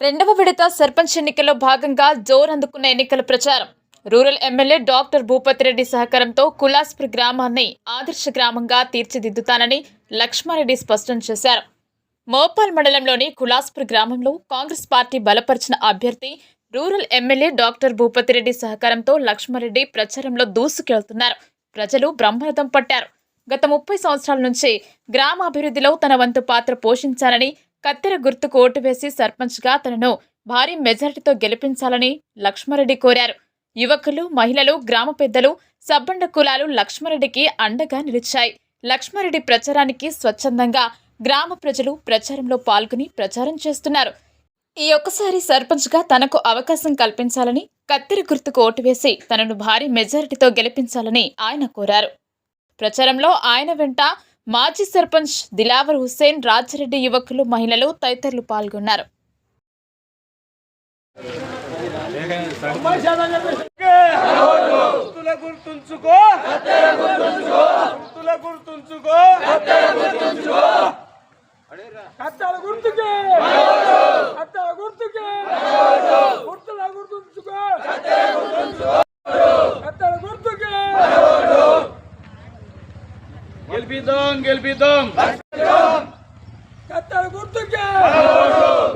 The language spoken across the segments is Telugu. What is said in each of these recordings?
రెండవ విడత సర్పంచ్ ఎన్నికల్లో భాగంగా జోరందుకున్న ఎన్నికల ప్రచారం. Rural MLA doctor Bhupathi Reddy సహకారంతో కులాస్పూర్ గ్రామాన్ని ఆదర్శ గ్రామంగా తీర్చిదిద్దుతానని లక్ష్మారెడ్డి స్పష్టం చేశారు. మోపాల్ మండలంలోని కులాస్పూర్ గ్రామంలో కాంగ్రెస్ పార్టీ బలపరిచిన అభ్యర్థి rural MLA doctor Bhupathi Reddy సహకారంతో లక్ష్మారెడ్డి ప్రచారంలో దూసుకెళ్తున్నారు. ప్రజలు బ్రహ్మరథం పట్టారు. గత ముప్పై సంవత్సరాల నుంచి గ్రామాభివృద్ధిలో తన వంతు పాత్ర పోషించాలని కత్తెర గుర్తుకు ఓటు వేసి సర్పంచ్గా తనను భారీ మెజారిటీతో గెలిపించాలని లక్ష్మారెడ్డి కోరారు. యువకులు మహిళలు గ్రామ పెద్దలు సబ్బండ కులాలు లక్ష్మారెడ్డికి అండగా నిలిచాయి. లక్ష్మారెడ్డి ప్రచారానికి స్వచ్ఛందంగా గ్రామ ప్రజలు ప్రచారంలో పాల్గొని ప్రచారం చేస్తున్నారు. ఈ ఒక్కసారి సర్పంచ్గా తనకు అవకాశం కల్పించాలని కత్తెర గుర్తుకు ఓటు వేసి తనను భారీ మెజారిటీతో గెలిపించాలని ఆయన కోరారు. ప్రచారంలో ఆయన వెంట మాజీ సర్పంచ్ దిలావర్ హుస్సేన్ రాజిరెడ్డి యువకులు మహిళలు తదితరులు పాల్గొన్నారు. గుర్తుల గుర్తుంచుకో. గుర్తుల గుర్తుంచుకో కట్టాల గుర్తుకే కట్టాల గుర్తుకే గుర్తుల గుర్తుంచుకో కట్టాల గుర్తుకే గెలిపిద్దాం గెలిపిద్దాం కట్టాల గుర్తుకే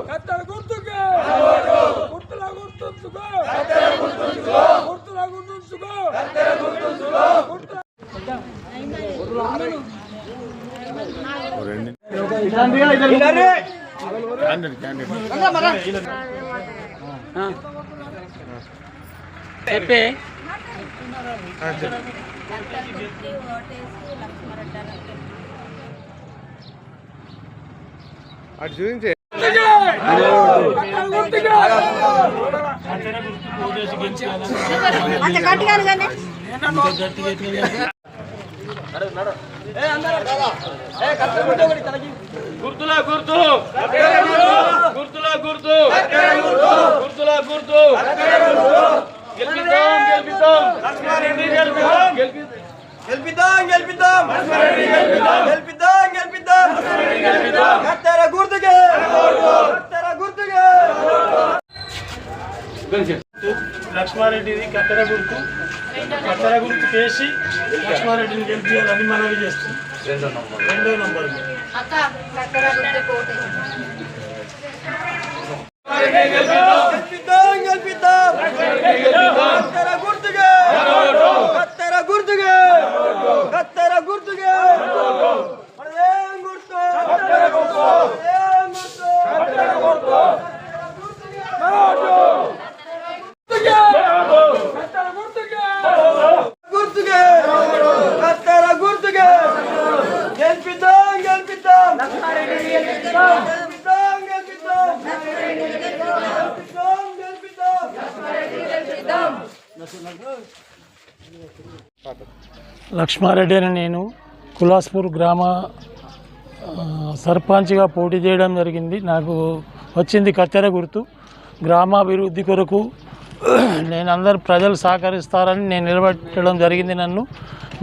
కట్టాల గుర్తుకే గుర్తుల గుర్తుంచుకో గుర్తుల గుర్తుంచుకో గుర్తుల చెప్పే అటు చూపించే అంత గట్టిగా కానీ గుర్తుల గుర్తు గుర్తుల గుర్తు గుర్తుల గుర్తు గెలిపిద్దాం. గెలిపిద్దాం గెలిపిద్దాం. గెలిపిద్దాం గెలిపిద్దాం. గెలిపిద్దాం కత్తెర గుర్తుకే. కత్తెర గుర్తుకే. లక్ష్మారెడ్డిది కత్తెర గుర్తు. కత్తెర గుర్తు చేసి లక్ష్మారెడ్డిని గెలిపించాలని మనవి చేస్తుంది. రెండో నంబర్. అక్క కత్తెర గుర్తుకు ఓటేసి. గెలిపిద్దాం గెలిపిద్దాం కత్తెర గుర్తుకే కత్తెర గుర్తుకే కత్తెర గుర్తుకే మనదేం గుర్తు మనదేం గుర్తు గుర్తుకే కత్తెర గుర్తుకే గెలిపిద్దాం గెలిపిద్దాం గెలిపిద్దాం గెలిపిద్దాం గెలిపిద్దాం గెలిపిద్దాం లక్ష్మారెడ్డి అని నేను కులాస్పూర్ గ్రామ సర్పంచ్గా పోటీ చేయడం జరిగింది. నాకు వచ్చింది కత్తెర గుర్తు. గ్రామాభివృద్ధి కొరకు నేను అందరు ప్రజలు సహకరిస్తారని నేను నిలబెట్టడం జరిగింది నన్ను.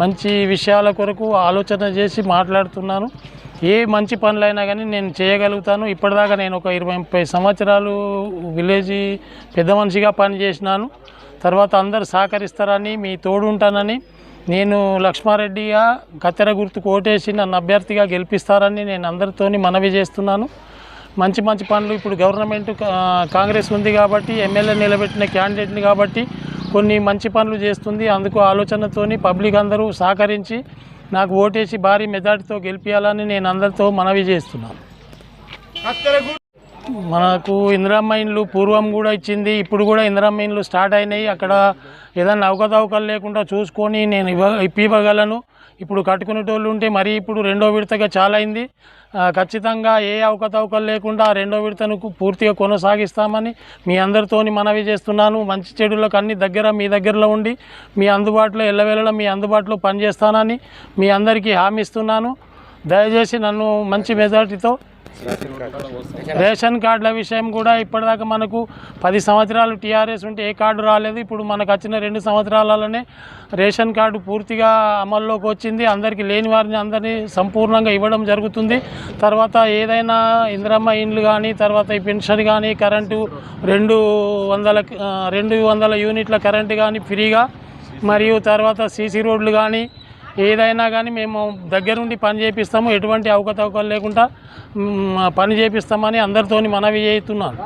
మంచి విషయాల కొరకు ఆలోచన చేసి మాట్లాడుతున్నాను. ఏ మంచి పనులైనా కానీ నేను చేయగలుగుతాను. ఇప్పటిదాకా నేను ఒక ఇరవై ముప్పై సంవత్సరాలు విలేజ్ పెద్ద మనిషిగా పనిచేసినాను. తర్వాత అందరు సహకరిస్తారని మీ తోడు ఉంటానని నేను లక్ష్మారెడ్డిగా కత్తెర గుర్తుకు ఓటేసి నన్ను అభ్యర్థిగా గెలిపిస్తారని నేను అందరితోని మనవి చేస్తున్నాను. మంచి మంచి పనులు ఇప్పుడు గవర్నమెంట్ కాంగ్రెస్ ఉంది కాబట్టి ఎమ్మెల్యే నిలబెట్టిన క్యాండిడేట్ని కాబట్టి కొన్ని మంచి పనులు చేస్తుంది. అందుకు ఆలోచనతోని పబ్లిక్ అందరూ సహకరించి నాకు ఓటేసి భారీ మెజార్టీతో గెలిపించాలని నేను అందరితో మనవి చేస్తున్నాను. మనకు ఇందిరమ్మ పూర్వం కూడా ఇచ్చింది ఇప్పుడు కూడా ఇందిరమ్మ స్టార్ట్ అయినాయి. అక్కడ ఏదైనా అవకతవకలు లేకుండా చూసుకొని నేను ఇవ్వ ఇప్పివ్వగలను. ఇప్పుడు కట్టుకునేటోళ్ళు ఉంటే మరీ ఇప్పుడు రెండో విడతగా చాలా అయింది. ఖచ్చితంగా ఏ అవకతవకలు లేకుండా రెండో విడతను పూర్తిగా కొనసాగిస్తామని మీ అందరితోని మనవి చేస్తున్నాను. మంచి చెడులకు అన్ని దగ్గర మీ దగ్గరలో ఉండి మీ అందుబాటులో ఎల్లవేళలా మీ అందుబాటులో పనిచేస్తానని మీ అందరికీ హామీ ఇస్తున్నాను. దయచేసి నన్ను మంచి మెజార్టీతో రేషన్ కార్డుల విషయం కూడా ఇప్పటిదాకా మనకు పది సంవత్సరాలు టీఆర్ఎస్ ఉంటే ఏ కార్డు రాలేదు. ఇప్పుడు మనకు వచ్చిన రెండు సంవత్సరాలలోనే రేషన్ కార్డు పూర్తిగా అమల్లోకి వచ్చింది. అందరికీ లేని వారిని అందరినీ సంపూర్ణంగా ఇవ్వడం జరుగుతుంది. తర్వాత ఏదైనా ఇందిరమ్మ ఇండ్లు కానీ తర్వాత ఈ పెన్షన్ కానీ కరెంటు రెండు వందల రెండు వందల యూనిట్ల కరెంటు కానీ ఫ్రీగా మరియు తర్వాత సీసీ రోడ్లు కానీ ఏదైనా కానీ మేము దగ్గరుండి పని చేపిస్తాము ఎటువంటి అవకతవకలు లేకుండా పని చేపిస్తామని అందరితోని మనవి చేస్తున్నాను